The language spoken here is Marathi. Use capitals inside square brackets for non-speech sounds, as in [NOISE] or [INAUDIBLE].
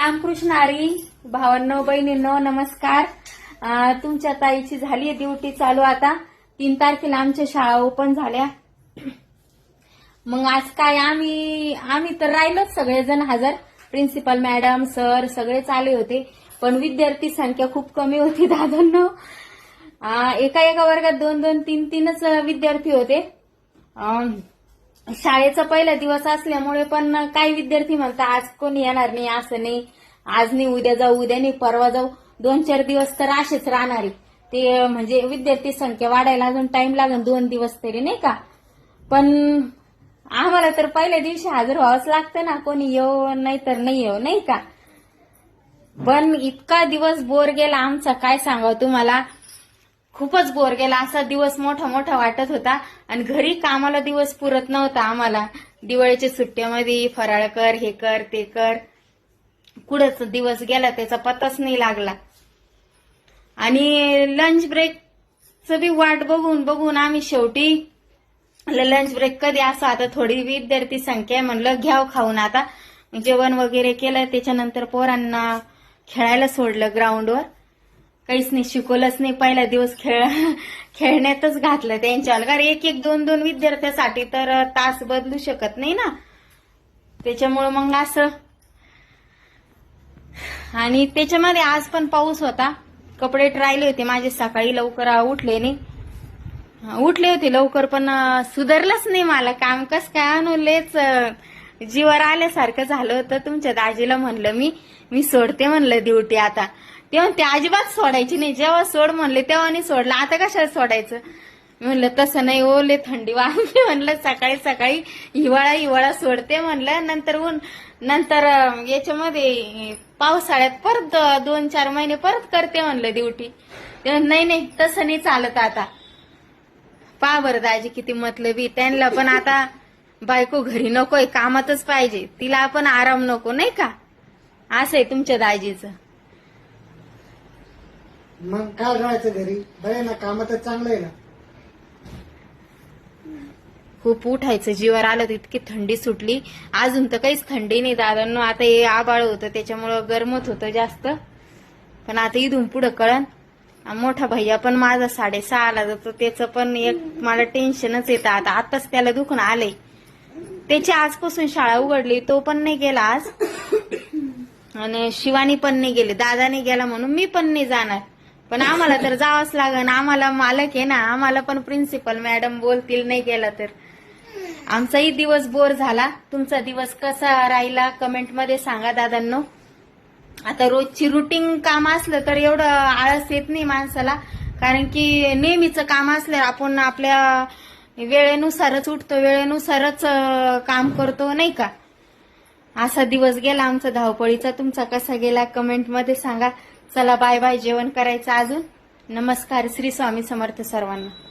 रामकृष्ण हरी भावांनो बहिणींनो नमस्कार. तुमच्या ताईची झाली ड्युटी चालू आता. तीन तारखेला आमच्या शाळा ओपन झाल्या. मग आज काय आम्ही आम्ही तर राहिलोच सगळेजण हजर. प्रिन्सिपल मॅडम सर सगळेच आले होते. पण विद्यार्थी संख्या खूप कमी होती दादांनो. एका एका वर्गात दोन दोन तीन तीनच विद्यार्थी होते. शाळेचा पहिला दिवस असल्यामुळे पण काही विद्यार्थी म्हणतात आज कोणी येणार नाही असं नाही. आज नाही उद्या जाऊ उद्या नाही परवा जाऊ. दोन चार दिवस तर असेच राहणार आहे. ते म्हणजे विद्यार्थी संख्या वाढायला अजून टाइम लागेल दोन दिवस तरी नाही का? पण आम्हाला तर पहिल्या दिवशी हजर व्हावंच लागतं ना. कोणी येऊ नाही तर नाही येऊ नाही का? पण इतका दिवस बोर गेला आमचा. काय सांगावं तुम्हाला? खूपच बोर गेला. असा दिवस मोठा मोठा वाटत होता आणि घरी कामाला दिवस पुरत नव्हता आम्हाला. दिवाळीच्या सुट्ट्यामध्ये फराळ कर हे कर ते कर. कुठंच दिवस गेला त्याचा पत्ताच नाही लागला. आणि लंच ब्रेकचं बी वाट बघून बघून आम्ही शेवटी लंच ब्रेक कधी? असं आता थोडी विद्यार्थी संख्या आहे म्हणलं घ्याव खाऊन आता. जेवण वगैरे केलं त्याच्यानंतर पोरांना खेळायला सोडलं ग्राउंडवर काहीच नाही शिकवलंच नाही. पहिला दिवस खेळ खेळण्यातच घातलं त्यांच्यावर. कारण एक एक दोन दोन विद्यार्थ्यासाठी तर तास बदलू शकत नाही ना. त्याच्यामुळं मग असं. आणि त्याच्यामध्ये आज पण पाऊस होता. कपडे राहिले होते. माझे सकाळी लवकर उठले नाही. उठले होते लवकर पण सुधारलंच नाही मला. काम कस काय आणू? लेच जीवर आल्यासारखं झालं होतं. तुमच्या दाजीला म्हणलं मी मी सोडते म्हणलं ड्युटी आता. तेव्हा ते अजिबात सोडायची नाही. जेव्हा सोड म्हणले तेव्हा नाही सोडलं. आता कशाला सोडायचं? मी म्हणलं तसं नाही हो, ओले थंडी वाजली [LAUGHS] म्हणलं सकाळी सकाळी हिवाळा हिवाळा सोडते म्हणलं. नंतर ऊन नंतर याच्यामध्ये पावसाळ्यात परत दोन चार महिने परत करते म्हणलं ड्युटी. तेव्हा नाही नाही तसं नाही चालत आता. पा बरं दाजी किती मतलबी. त्यांना पण आता बायको घरी नकोय कामातच पाहिजे. तिला आपण आराम नको नाही का? असं आहे तुमच्या दाजीचं. मग काय राहायचं घरी? बरे ना कामातच चांगलं आहे ना. खूप उठायचं. जीवर आलं तर इतकी थंडी सुटली. अजून तर काहीच थंडी नाही दादांनो. आता हे आबाळ होतं त्याच्यामुळं गरमत होतं जास्त. पण आता इथून पुढं कळण मोठा भैया पण माझा साडेसहाला जातो त्याचं पण एक मला टेन्शनच येतं. आता आताच त्याला दुखणं आलंय. त्याची आजपासून शाळा उघडली तो पण नाही गेला आज. आणि शिवानी पण नाही गेले दादाने गेला म्हणून मी पण नाही जाणार. पण आम्हाला तर जावंच लागन. आम्हाला मालक आहे ना आम्हाला पण प्रिन्सिपल मॅडम बोलतील नाही गेला तर. आमचाही दिवस बोर झाला. तुमचा दिवस कसा राहिला? कमेंटमध्ये सांगा दादांनो. आता रोजची रुटीन काम असलं तर एवढं आळस येत नाही माणसाला. कारण की नेहमीचं काम असल्यावर आपण आपल्या वेळेनुसारच उठतो वेळेनुसारच काम करतो नाही का? असा दिवस गेला आमचा धावपळीचा. तुमचा कसा गेला? कमेंटमध्ये सांगा. चला बाय बाय जेवण करायचं अजून? नमस्कार श्री स्वामी समर्थ सर्वांना.